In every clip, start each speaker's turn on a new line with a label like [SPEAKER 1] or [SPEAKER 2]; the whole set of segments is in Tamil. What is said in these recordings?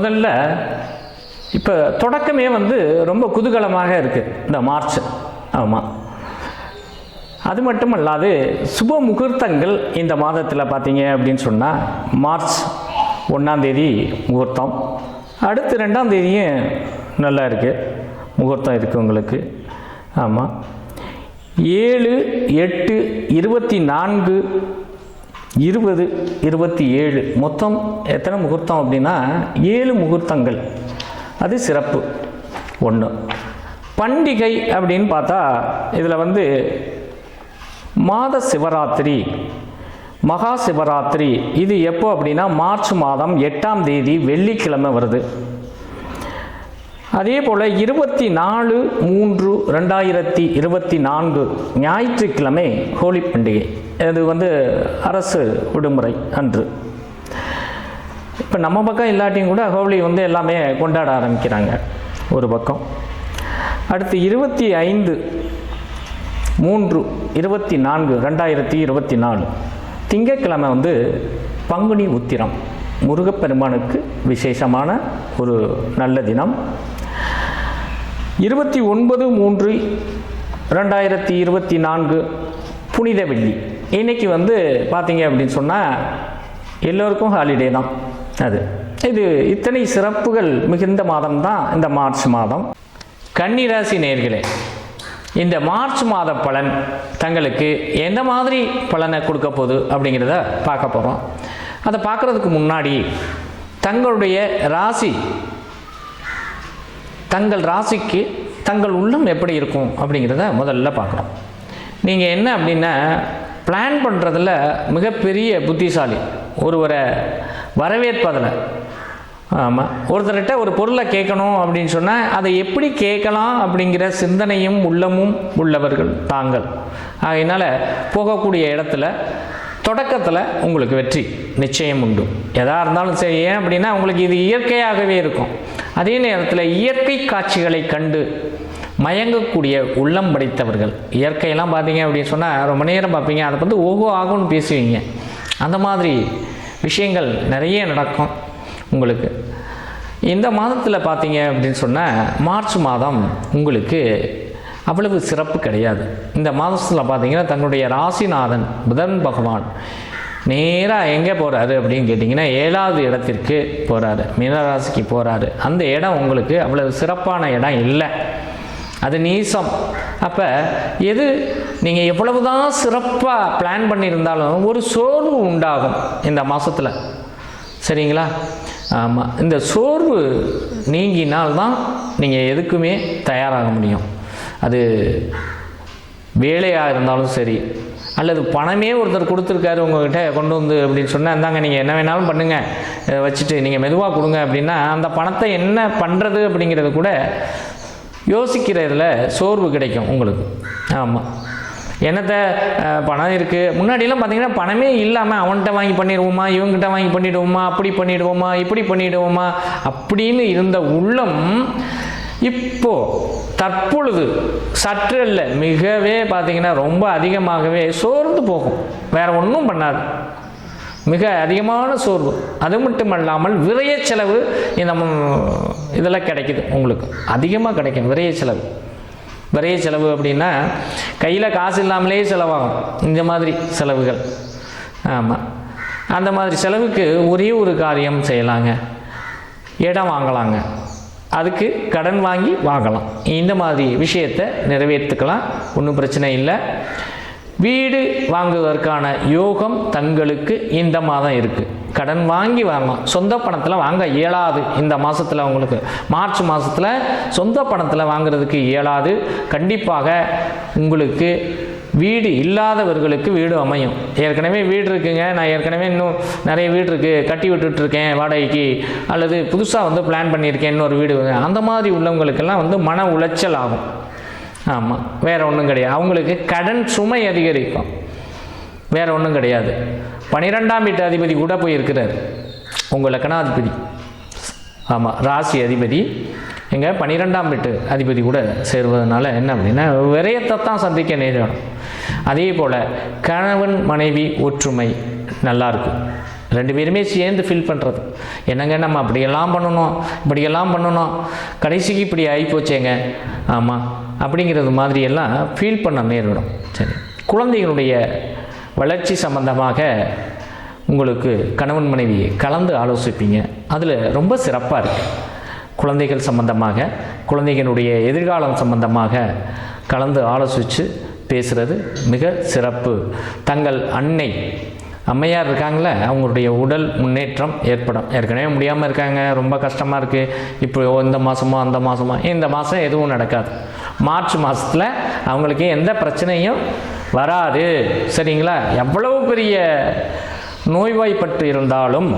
[SPEAKER 1] முதல்ல இப்போ தொடக்கமே வந்து ரொம்ப குதூகலமாக இருக்குது இந்த மார்ச். ஆமாம் அது மட்டும் அல்லாது சுப முகூர்த்தங்கள் இந்த மாதத்தில் பார்த்தீங்க அப்படின்னு சொன்னால் மார்ச் ஒன்றாம் தேதி முகூர்த்தம். அடுத்து ரெண்டாம் தேதியும் நல்லா இருக்குது முகூர்த்தம் இருக்குது உங்களுக்கு. ஆமாம் ஏழு எட்டு இருபத்தி நான்கு இருபது இருபத்தி ஏழு. மொத்தம் எத்தனை முகூர்த்தம் அப்படின்னா ஏழு முகூர்த்தங்கள். அது சிறப்பு. ஒன்று பண்டிகை அப்படின்னு பார்த்தா இதில் வந்து மாத சிவராத்திரி மகா சிவராத்திரி. இது எப்போ அப்படின்னா மார்ச் மாதம் எட்டாம் தேதி வெள்ளிக்கிழமை வருது. அதே போல் இருபத்தி நாலு மூன்று ரெண்டாயிரத்தி இருபத்தி நான்கு ஞாயிற்றுக்கிழமை ஹோலி பண்டிகை. இது வந்து அரசு விடுமுறை அன்று. இப்போ நம்ம பக்கம் இல்லாட்டியும் கூட ஹோலி வந்து எல்லாமே கொண்டாட ஆரம்பிக்கிறாங்க ஒரு பக்கம். அடுத்து இருபத்தி ஐந்து மூன்று இருபத்தி நான்கு ரெண்டாயிரத்தி இருபத்தி நாலு திங்கட்கிழமை வந்து பங்குனி உத்திரம். முருகப்பெருமானுக்கு விசேஷமான ஒரு நல்ல தினம். இருபத்தி ஒன்பது மூன்று ரெண்டாயிரத்தி இருபத்தி நான்கு புனித வெள்ளி. இன்னைக்கு வந்து பார்த்தீங்க அப்படின்னு சொன்னால் எல்லோருக்கும் ஹாலிடே தான். அது. இது இத்தனை சிறப்புகள் மிகுந்த மாதம் தான் இந்த மார்ச் மாதம். கன்னிராசி நேர்களே இந்த மார்ச் மாத பலன் தங்களுக்கு எந்த மாதிரி பலனை கொடுக்க போகுது அப்படிங்கிறத பார்க்க போகிறோம் அதை பார்க்குறதுக்கு முன்னாடி தங்களுடைய ராசி தங்கள் ராசிக்கு தங்கள் உள்ளம் எப்படி இருக்கும் அப்படிங்கிறத முதல்ல பார்க்குறோம் நீங்கள் என்ன அப்படின்னா பிளான் பண்ணுறதுல மிகப்பெரிய புத்திசாலி ஒருவரை வரவேற்பதில். ஆமாம் ஒருத்தர்கிட்ட ஒரு பொருளை கேட்கணும் அப்படின்னு சொன்னால் அதை எப்படி கேட்கலாம் அப்படிங்கிற சிந்தனையும் உள்ளமும் உள்ளவர்கள் தாங்கள். அதனால் போகக்கூடிய இடத்துல தொடக்கத்தில் உங்களுக்கு வெற்றி நிச்சயம் உண்டு. எதாக இருந்தாலும் சரி ஏன் அப்படின்னா உங்களுக்கு இது இயற்கையாகவே இருக்கும். அதே நேரத்தில் இயற்கை காட்சிகளை கண்டு மயங்கக்கூடிய உள்ளம் படைத்தவர்கள். இயற்கையெல்லாம் பார்த்தீங்க அப்படின்னு சொன்னால் ரொம்ப நேரம் பார்ப்பீங்க. அதை வந்து ஓகோ ஆகும்னு பேசுவீங்க. அந்த மாதிரி விஷயங்கள் நிறைய நடக்கும் உங்களுக்கு. இந்த மாதத்தில் பார்த்தீங்க அப்படின்னு சொன்னால் மார்ச் மாதம் உங்களுக்கு அவ்வளவு சிறப்பு கிடையாது. இந்த மாதத்தில் பார்த்தீங்கன்னா தன்னுடைய ராசிநாதன் புதன் பகவான் நேராக எங்கே போகிறாரு அப்படின்னு கேட்டிங்கன்னா ஏழாவது இடத்திற்கு போகிறாரு மீனராசிக்கு போகிறாரு அந்த இடம் உங்களுக்கு அவ்வளவு சிறப்பான இடம் இல்லை. அது நீசம். அப்போ எது நீங்கள் எவ்வளவு தான் சிறப்பாக பிளான் பண்ணியிருந்தாலும் ஒரு சோர்வு உண்டாகும் இந்த மாதத்தில் சரிங்களா? ஆமாம் இந்த சோர்வு நீங்கினால்தான் நீங்கள் எதுக்குமே தயாராக முடியும். அது வேலையாக இருந்தாலும் சரி அல்லது பணமே ஒருத்தர் கொடுத்துருக்காரு உங்ககிட்ட கொண்டு வந்து அப்படின்னு சொன்னால் இந்தாங்க நீங்கள் என்ன வேணாலும் பண்ணுங்கள் இதை வச்சுட்டு நீங்கள் மெதுவாக கொடுங்க அப்படின்னா அந்த பணத்தை என்ன பண்ணுறது அப்படிங்கிறது கூட யோசிக்கிறதுல சோர்வு கிடைக்கும் உங்களுக்கு. ஆமாம் என்னத்தை பணம் இருக்குது முன்னாடியெல்லாம் பார்த்தீங்கன்னா பணமே இல்லாமல் அவன்கிட்ட வாங்கி பண்ணிடுவோமா இவங்ககிட்ட வாங்கி பண்ணிடுவோமா அப்படி பண்ணிடுவோமா இப்படி பண்ணிடுவோமா அப்படின்னு இருந்த உள்ளம் இப்போ தற்பொழுது சற்று அல்ல மிகவே பார்த்தீங்கன்னா ரொம்ப அதிகமாகவே சோர்ந்து போகும். வேற ஒன்றும் பண்ணாது. மிக அதிகமான சோர்வு. அது மட்டும் அல்லாமல் விரைய செலவு இந்த இதெல்லாம் கிடைக்குது உங்களுக்கு. அதிகமாக கிடைக்கும் விரைய செலவு. விரைய செலவு அப்படின்னா கையில் காசு இல்லாமலே செலவாகும். இந்த மாதிரி செலவுகள். ஆமாம் அந்த மாதிரி செலவுக்கு ஒரே ஒரு காரியம் செய்யலாங்க. இடம் வாங்கலாங்க. அதுக்கு கடன் வாங்கி வாங்கலாம். இந்த மாதிரி விஷயத்தை நிறைவேற்றுக்கலாம். ஒன்றும் பிரச்சனை இல்லை. வீடு வாங்குவதற்கான யோகம் தங்களுக்கு இந்த மாதம் இருக்குது கடன் வாங்கி வாங்கலாம். சொந்த பணத்தில் வாங்க இயலாது. இந்த மாதத்தில் உங்களுக்கு மார்ச் மாதத்தில் சொந்த பணத்தில் வாங்குறதுக்கு இயலாது. கண்டிப்பாக உங்களுக்கு வீடு இல்லாதவர்களுக்கு வீடு அமையும். ஏற்கனவே வீடு இருக்குங்க. நான் ஏற்கனவே இன்னும் நிறைய வீடு இருக்குது கட்டி விட்டுட்ருக்கேன் வாடகைக்கு. அல்லது புதுசாக வந்து பிளான் பண்ணியிருக்கேன் இன்னொரு வீடு. அந்த மாதிரி உள்ளவங்களுக்கெல்லாம் வந்து மன உளைச்சல் ஆகும். ஆமாம் வேறு ஒன்றும் கிடையாது. அவங்களுக்கு கடன் சுமை அதிகரிக்கும். வேறு ஒன்றும் கிடையாது. பன்னிரெண்டாம் வீட்டு அதிபதி கூட போய் இருக்கிறார் உங்கள் லக்கணாதிபதி. ஆமாம் ராசி அதிபதி. எங்கள் பன்னிரெண்டாம் வீட்டு அதிபதி கூட சேருவதனால என்ன அப்படின்னா விரயத்தை தான் சந்திக்க நேரிடும் அதே போல் கணவன் மனைவி ஒற்றுமை நல்லா ரெண்டு பேருமே சேர்ந்து ஃபீல் பண்ணுறது என்னங்க நம்ம அப்படியெல்லாம் பண்ணணும்? இப்படியெல்லாம் பண்ணணும்? கடைசிக்கு இப்படி ஆகிப்போச்சேங்க ஆமாம் அப்படிங்கிறது மாதிரியெல்லாம் ஃபீல் பண்ண நேரிடும். சரி. குழந்தைகளுடைய வளர்ச்சி சம்பந்தமாக உங்களுக்கு கணவன் மனைவி கலந்து ஆலோசிப்பீங்க. அதில் ரொம்ப சிறப்பாக இருக்குது குழந்தைகள் சம்பந்தமாக குழந்தைகளுடைய எதிர்காலம் சம்பந்தமாக கலந்து ஆலோசித்து பேசுகிறது மிக சிறப்பு. தங்கள் அன்னை அம்மையார் இருக்காங்களே அவங்களுடைய உடல் முன்னேற்றம் ஏற்படும். ஏற்கனவே முடியாமல் இருக்காங்க ரொம்ப கஷ்டமாக இருக்குது இப்போ இந்த மாதமோ அந்த மாதமோ இந்த மாதம் எதுவும் நடக்காது. மார்ச் மாதத்தில் அவங்களுக்கு எந்த பிரச்சனையும் வராது. சரிங்களா? எவ்வளவு பெரிய நோய்வாய்ப்பட்டு இருந்தாலும்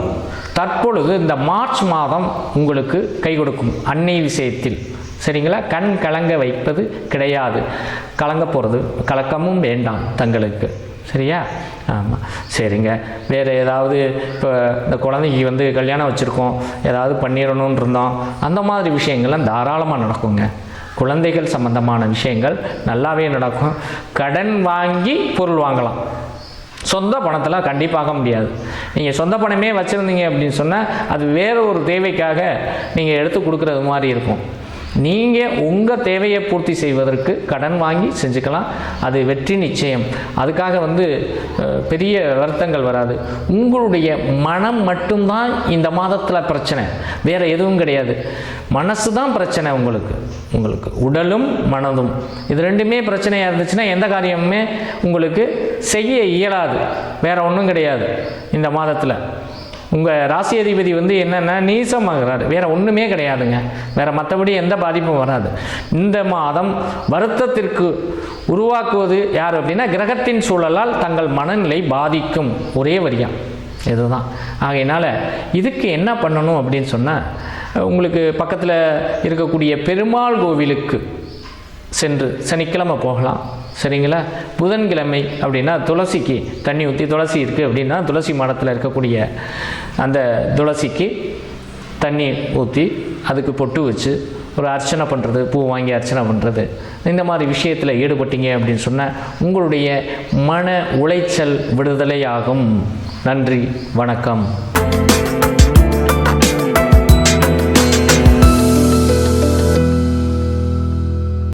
[SPEAKER 1] தற்பொழுது இந்த மார்ச் மாதம் உங்களுக்கு கை கொடுக்கும் அன்னை விஷயத்தில். சரிங்களா? கண் கலங்க வைப்பது கிடையாது. கலங்க போகிறது கலக்கமும் வேண்டாம் தங்களுக்கு. சரியா? ஆமாம் சரிங்க. வேறு ஏதாவது இப்போ இந்த குழந்தைக்கு வந்து கல்யாணம் வச்சுருக்கோம் ஏதாவது பண்ணிடணும்னு இருந்தோம் அந்த மாதிரி விஷயங்கள்லாம் தாராளமாக நடக்குங்க. குழந்தைகள் சம்பந்தமான விஷயங்கள் நல்லாவே நடக்கும். கடன் வாங்கி பொருள் வாங்கலாம். சொந்த பணத்தில் கண்டிப்பாக முடியாது. நீங்கள் சொந்த பணமே வச்சுருந்தீங்க அப்படின்னு சொன்னால் அது வேறு ஒரு தேவைக்காக நீங்கள் எடுத்து கொடுக்குறது மாதிரி இருக்கும். நீங்கள் உங்கள் தேவையை பூர்த்தி செய்வதற்கு கடன் வாங்கி செஞ்சுக்கலாம். அது வெற்றி நிச்சயம். அதுக்காக வந்து பெரிய வருத்தங்கள் வராது. உங்களுடைய மனம் மட்டும்தான் இந்த மாதத்தில் பிரச்சனை. வேறு எதுவும் கிடையாது. மனசு தான் பிரச்சனை உங்களுக்கு. உங்களுக்கு உடலும் மனதும். இது ரெண்டுமே பிரச்சனையாக இருந்துச்சுன்னா எந்த காரியமுமே உங்களுக்கு செய்ய இயலாது. வேறு ஒன்றும் கிடையாது. இந்த மாதத்தில். உங்கள் ராசி அதிபதி வந்து என்னென்னா நீசமாகிறாரு. வேறு ஒன்றுமே கிடையாதுங்க. வேறு மற்றபடி எந்த பாதிப்பும் வராது. இந்த மாதம் வருத்தத்திற்கு உருவாக்குவது யார் அப்படின்னா கிரகத்தின் சூழலால் தங்கள் மனநிலை பாதிக்கும். ஒரே வரியா. இதுதான். ஆகையினால் இதுக்கு என்ன பண்ணணும் அப்படின்னு சொன்னால் உங்களுக்கு பக்கத்தில் இருக்கக்கூடிய பெருமாள் கோவிலுக்கு சென்று சனிக்கிழமை போகலாம். சரிங்களா? புதன்கிழமை அப்படின்னா துளசிக்கு தண்ணி ஊற்றி துளசி இருக்குது அப்படின்னா துளசி மாடத்தில் இருக்கக்கூடிய அந்த துளசிக்கு தண்ணி ஊற்றி அதுக்கு பொட்டு வச்சு ஒரு அர்ச்சனை பண்ணுறது பூ வாங்கி அர்ச்சனை பண்ணுறது இந்த மாதிரி விஷயத்தில் ஈடுபட்டீங்க அப்படின்னு சொன்னால் உங்களுடைய மன உளைச்சல் விடுதலையாகும். நன்றி வணக்கம்.